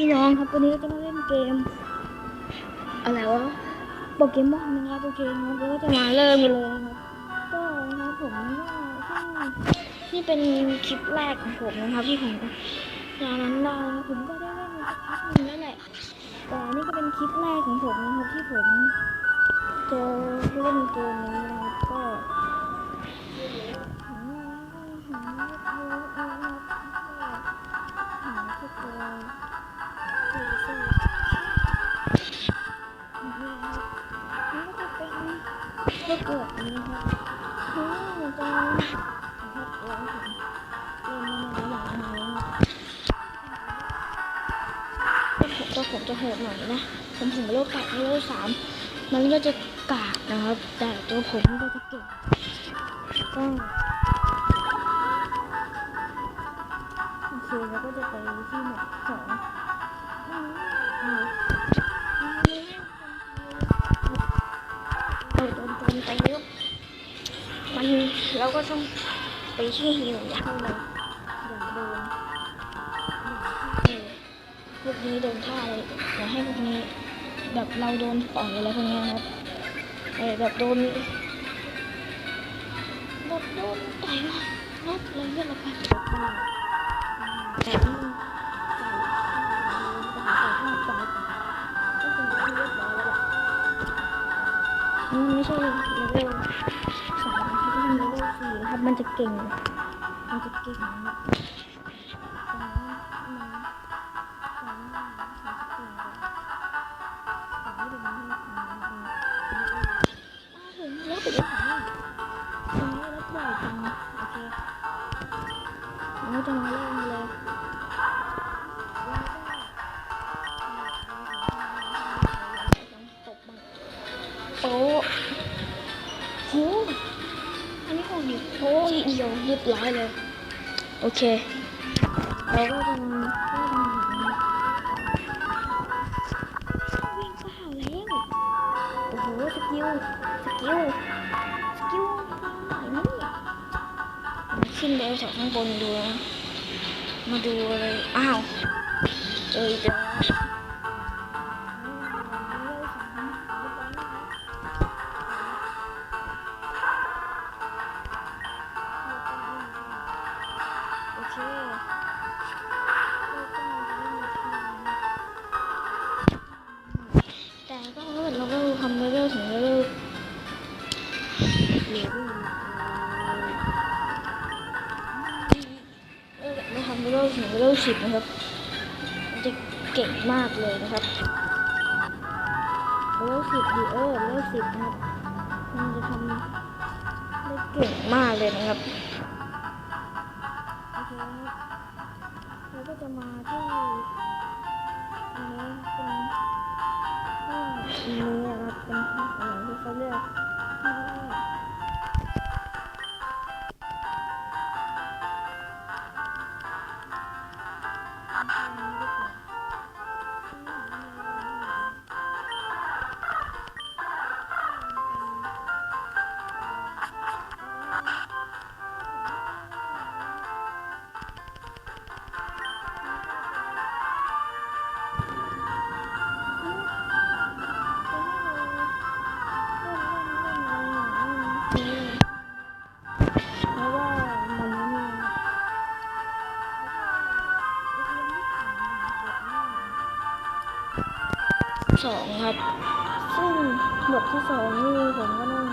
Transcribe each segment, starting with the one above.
พี่น้องครับวันนี้เราจะมาเล่นเกม อะไรวะโปเกมอนนะครับโอเคนะครับก็จะมาเริ่มกันเลยครับก็นะครับผมก็ที่เป็นคลิปแรกของผมนะครับที่ผมตอนนั้นได้นะครับผมก็ได้เล่นมาสักพักหนึงแล้วแหละแต่นี่ก็เป็นคลิปแรกของผมนะครับที่ผมจะเล่นเกมนี้นะ โหดหน่อยนะผมผมโลกแปดโลกสามมันก็จะกากนะครับ แต่ตัวผมก็จะเก่งก็โอเคแล้วก็จะไปที่หมวดสองเราโดนโจมตีแล้วมันเราก็ต้องไปที่หิวอย่างเร วกนี้โดนท่าเลยอย่าให้พวกนี้ แบบเราโดนต่อยอะไรพวกนี้นะครับเออแบบโดนแบบโดนต่อยมานัดอะไรเงี้ยเราไปแต่ที่ใส่ใส่ห้าใจก็คือที่เรียบร้อยแล้วแหละมันไม่ใช่เลเวลสามนะครับเป็นเลเวลสี่นะครับ มันจะเก่ง มันจะเก่งนะครับ เราจะมาเริ่มเลยตบบ้าโป๊ะโหอันนี้ของดิโป๊ะเดียวเรียบร้อยเลย โอเค เราก็จะมาก็จะมาวิ่งเปล่าแล้ว โอ้โห สกิล สกิล ขึ้นไปจากข้างบนดูนะมาดูอะไร อ้าว เจออีกแล้วโอเคแต่ก็ถ้าเกิดเราก็ทำเลเวลถึงเลเวลเลเวล เลเวลสิบนะครับ มันจะเก่งมากเลยนะครับเลเวลสิบดีเออเลเวลสิบนะครับ มันจะทำได้เก่งมากเลยนะครับโอเคครับเราก็จะมาที่อันนี้เป็นห้องนี้นะครับเป็นห้องอะไรที่เขาเรียก สองครับ ซึ่งบทที่สองนี่ผมก็ต้อง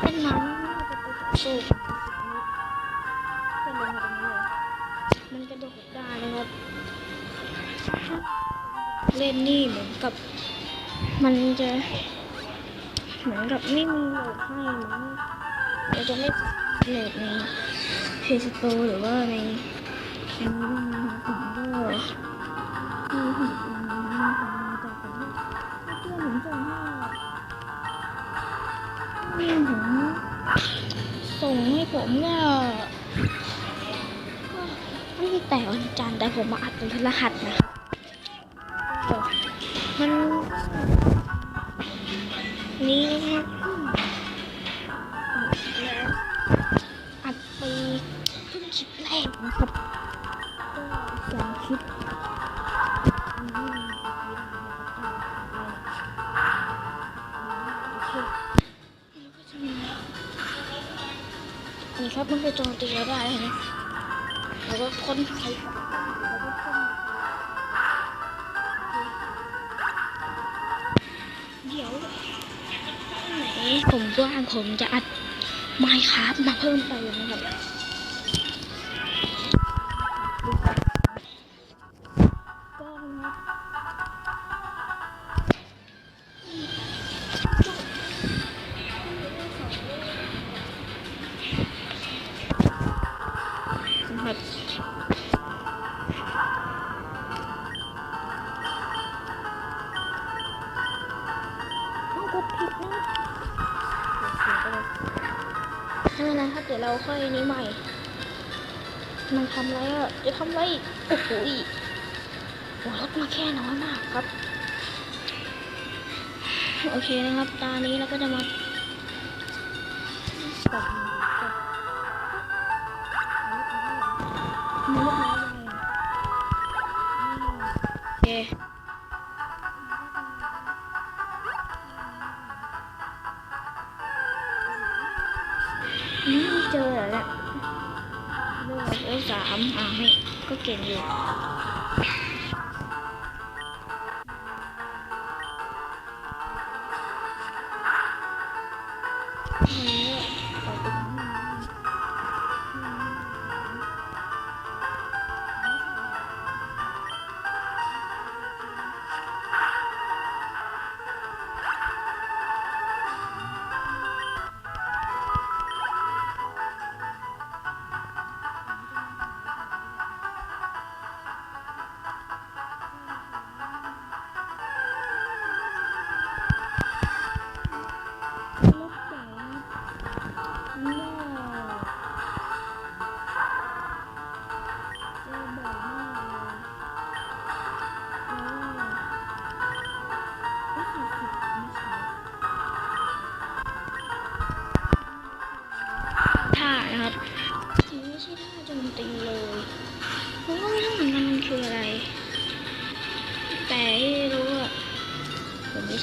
เล่นน้ำน่าจะไปต่อสู้กับเป็นลงมาตรงนี้มันกระโดดได้นะครับ เล่นนี่เหมือนกับ มันจะ เหมือนกับไม่มีโหลดให้มือนเราจะไม่โหลดในเพจสโตหรือว่าในอันนี้ด้วยนะครับผมก็ ส่งให้ผมก็ก็ไม่แต่วันจันทร์แต่ผมมาอัดเป็นพฤหัสนะมันนี่อัดไปเพิ่งคลิปแรกนะครับก็สองคลิป มันจะโจมตีเราได้นะแล้วก็ค้นใครเดี๋ยวไหนผมว่างผมจะอัดไมค์ครับมาเพิ่มเติมนะครับ ผิดนะไม่เป็นไรครับเดี๋ยวเราค่อยนี้ใหม่ มันทำไรอะ จะทำไรอีกโอ้โหอีกหัวรถมาแค่น้อยมากครับ โอเคนะครับตอนนี้เราก็จะมาปรับปรับมันลูกไม้ใหญ่โอเค ก็เก่ง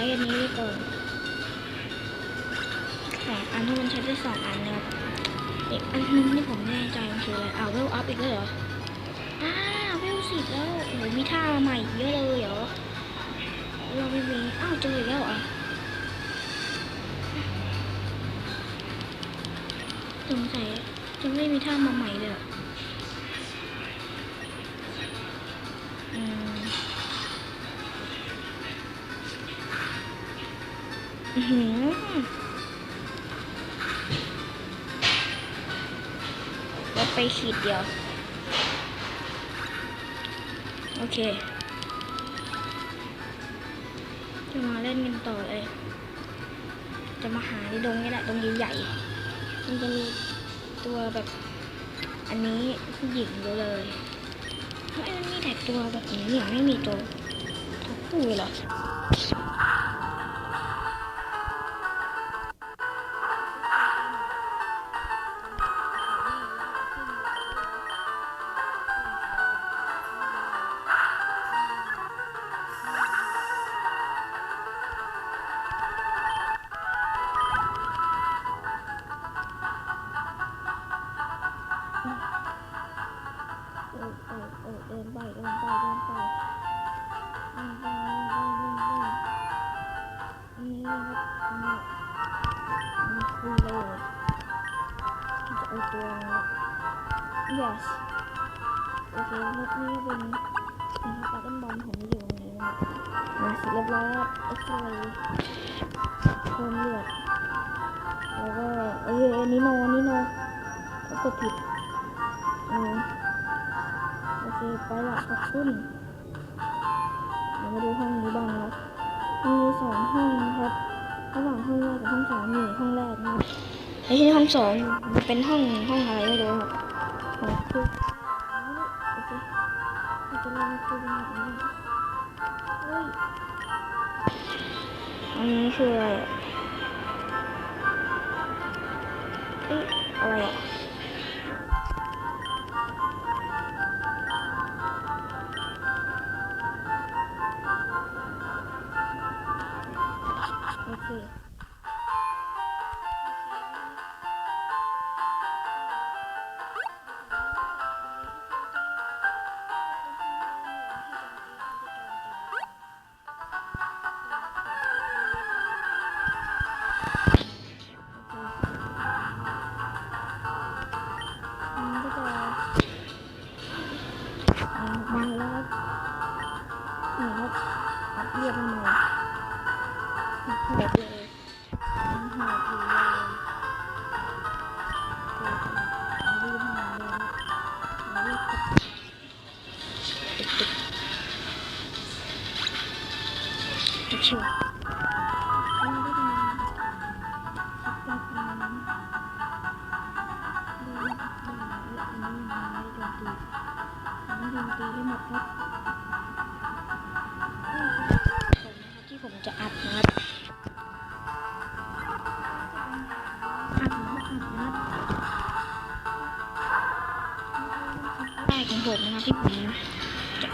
ช้อันนี้ก่อนสองอันที่มันใช้ได้สองอันนะครับอีกอันนึงที่ผมแน่ใจมันคืออะไรอ้าวเวลอัพอีกแล้วเหรออ้าวเวลสิบแล้ว โอ้โหมีท่ามาใหม่เยอะเลยเหรอ เราไม่มี อ้าวเจออีกแล้วอะสงสัยจะไม่มีท่ามาใหม่เลยออื ขีดเดียว โอเคจะมาเล่นกันต่อเลย จะมาหาในดงนี่แหละดงใหญ่ๆมันจะมีตัวแบบอันนี้ผู้หญิงอยู่เลยเฮ้ยมันมีแต่ตัวแบบนี้อย่างไม่มีตัวตัวผู้เลย นี่คือเลยจะเอาตัว yes โอเคครับนี่เป็นนะครับดักบอลผมอยู่ตรงนี้นะครับอ่าเสร็จเรียบร้อยแล้วเอ็กซ์เรย์เพิ่มเลือดแล้วก็เอ้ยอันนี้โนนนี้โนก็กดผิดอืมโอเคไปละขอบคุณเรามาดูห้องนี้บ้างครับมีสองห้องนะครับ ระหว่างห้องแรกกับห้องสองนี่ห้องแรกนะไอ้ที่ห้องสองมันเป็นห้องห้องอะไรไม่รู้ครับอ๋อคือโอเคเราจะลองดูเป็นแบบนี้เฮ้ยอันนี้คืออะไรอะเอ๊ะอะไรอะ โติดติดเชื่อแล้วก็จะมาสักแป๊บนึงดูนะครับอันนี้ยังไม่ได้โจมตีอันนี้โจมตีให้หมดครับนี่คือผมนะครับที่ผมจะอัดนะครับอัดนะครับอัดนะครับแรกของผมนะครับที่ผม จะ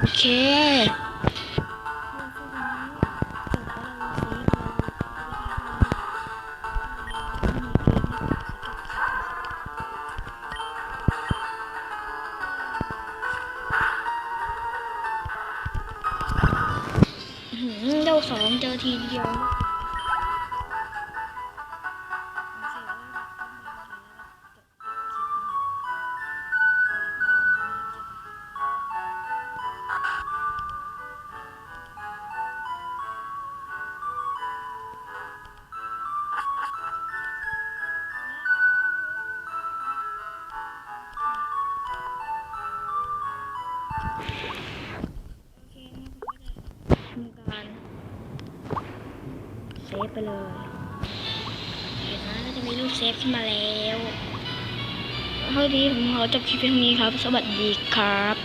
โอเคอื้อเดาสองเจอทีเดียว ทำการเซฟไปเลยเห็นไหมก็จะมีรูปเซฟขึ้นมาแล้วเท่านี้ผมขอจบคลิปเพียงนี้ครับ สวัสดีครับ